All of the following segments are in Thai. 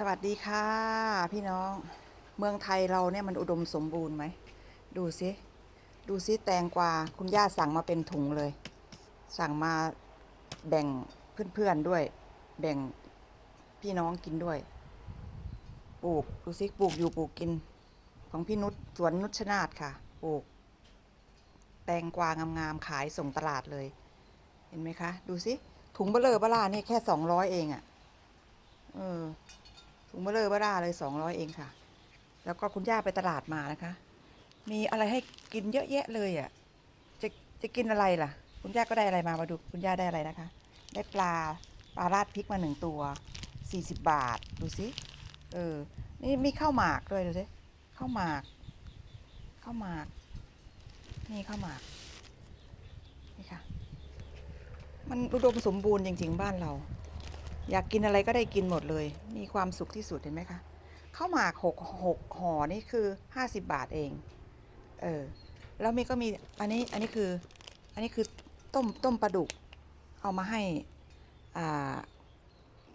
สวัสดีค่ะ พี่น้องเมืองไทยเราเนี่ยมันอุดมสมบูรณ์ไหม ดูสิดูสิแตงกวาคุณย่าสั่งมาเป็นถุงเลย สั่งมาแบ่งเพื่อนๆด้วย แบ่งพี่น้องกินด้วยปลูกดูสิปลูกอยู่ปลูกกิน ของพี่นุชสวนนุชนาธค่ะปลูก แตงกวางามๆขายส่งตลาดเลย เห็นไหมคะ ดูสิถุงเบลเลอร์บล่านี่แค่สองร้อยเองอะ่ะเออ ถุงเบลเลอร์เบล่าเลยสองร้อยเองค่ะ แล้วก็คุณย่าไปตลาดมานะคะ มีอะไรให้กินเยอะแยะเลยอะ่ะ จะจะกินอะไรล่ะ คุณย่าก็ได้อะไรมามาดูคุณย่าได้อะไรนะคะ ได้ปลาปลาราดพริกมาหนึ่งตัวสี่สิบบาทดูสิเออ นี่มีข้าวหมากด้วยดูสิข้าวหมากข้าวหมาก นี่ข้าวหมากนี่ค่ะ มันอุดมสมบูรณ์จริง ๆ บ้านเรา อยากกินอะไรก็ได้กินหมดเลย มีความสุขที่สุดเห็นไหมคะข้าวหมากหกหกห่อนี่คือห้าสิบบาทเอง เออ แล้วมีก็มีอันนี้อันนี้คือ อันนี้คือต้มต้มปลาดุก เอามาให้อ่า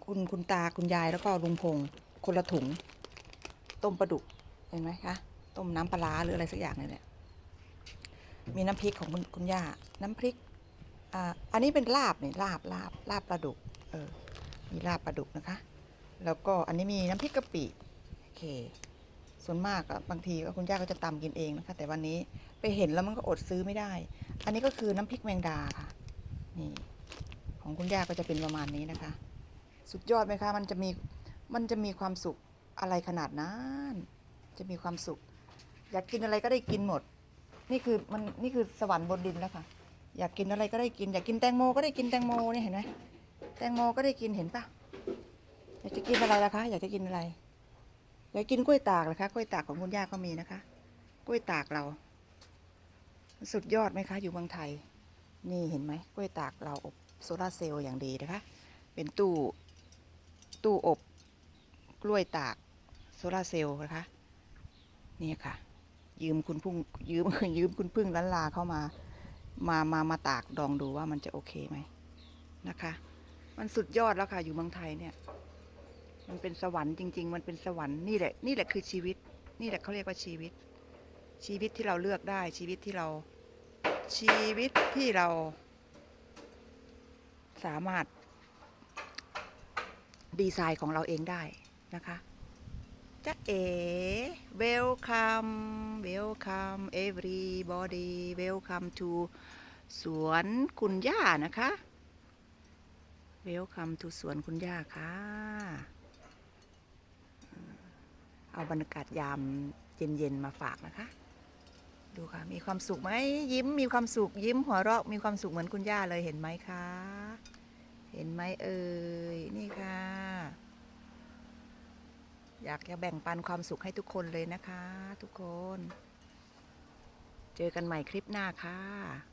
คุณคุณตาคุณยายแล้วก็ลุงพงคนละถุง ต้มปลาดุกเห็นไหมคะต้มน้ำปลาร้าหรืออะไรสักอย่างนี่แหละมีน้ำพริกของคุณคุณย่าน้ำพริกอ่าอันนี้เป็นลาบเนี่ยลาบลาบลาบปลาดุกเออ มีลาบปลาดุกนะคะ แล้วก็อันนี้มีน้ำพริกกะปิโอเค ส่วนมากบางทีก็คุณย่าก็จะตำกินเองนะคะ แต่วันนี้ไปเห็นแล้วมันก็อดซื้อไม่ได้ อันนี้ก็คือน้ำพริกแมงดาค่ะ นี่ ของคุณย่าก็จะเป็นประมาณนี้นะคะ สุดยอดไหมคะ มันจะมีมันจะมีความสุขอะไรขนาดนั้น จะมีความสุข อยากกินอะไรก็ได้กินหมด นี่คือมันนี่คือสวรรค์บนดินแล้วค่ะ อยากกินอะไรก็ได้กิน อยากกินแตงโมก็ได้กินแตงโมนี่เห็นไหม แตงโมก็ได้กินเห็นปะอยากจะกินอะไรล่ะคะ อยากจะกินอะไร อยากกินกล้วยตากเหรอคะ กล้วยตากของคุณย่าก็มีนะคะ กล้วยตากเรา สุดยอดไหมคะ อยู่เมืองไทย นี่เห็นไหมกล้วยตากเราอบโซลาเซลล์อย่างดีนะคะ เป็นตู้ตู้อบกล้วยตากโซลาเซลล์นะคะ นี่ค่ะ ยืมคุณพุ่งยืมยืมคุณพึ่งล้านลาเข้ามา มามามาตากดองดูว่ามันจะโอเคไหมนะคะ มันสุดยอดแล้วค่ะ อยู่เมืองไทยเนี่ย มันเป็นสวรรค์จริง ๆ มันเป็นสวรรค์นี่แหละ นี่แหละคือชีวิต นี่แหละเขาเรียกว่าชีวิต ชีวิตที่เราเลือกได้ ชีวิตที่เรา ชีวิตที่เรา สามารถ ดีไซน์ของเราเองได้นะคะจ๊ะเอ๋ welcome welcome everybody welcome to สวนคุณย่านะคะ welcome to สวนคุณย่าค่ะ เอาบรรยากาศยามเย็นๆมาฝากนะคะ ดูค่ะ มีความสุขไหมยิ้มมีความสุขยิ้มหัวเราะมีความสุขเหมือนคุณย่าเลยเห็นไหมคะ เห็นไหมเอ่ยนี่ค่ะ อยากจะแบ่งปันความสุขให้ทุกคนเลยนะคะ ทุกคน เจอกันใหม่คลิปหน้าค่ะ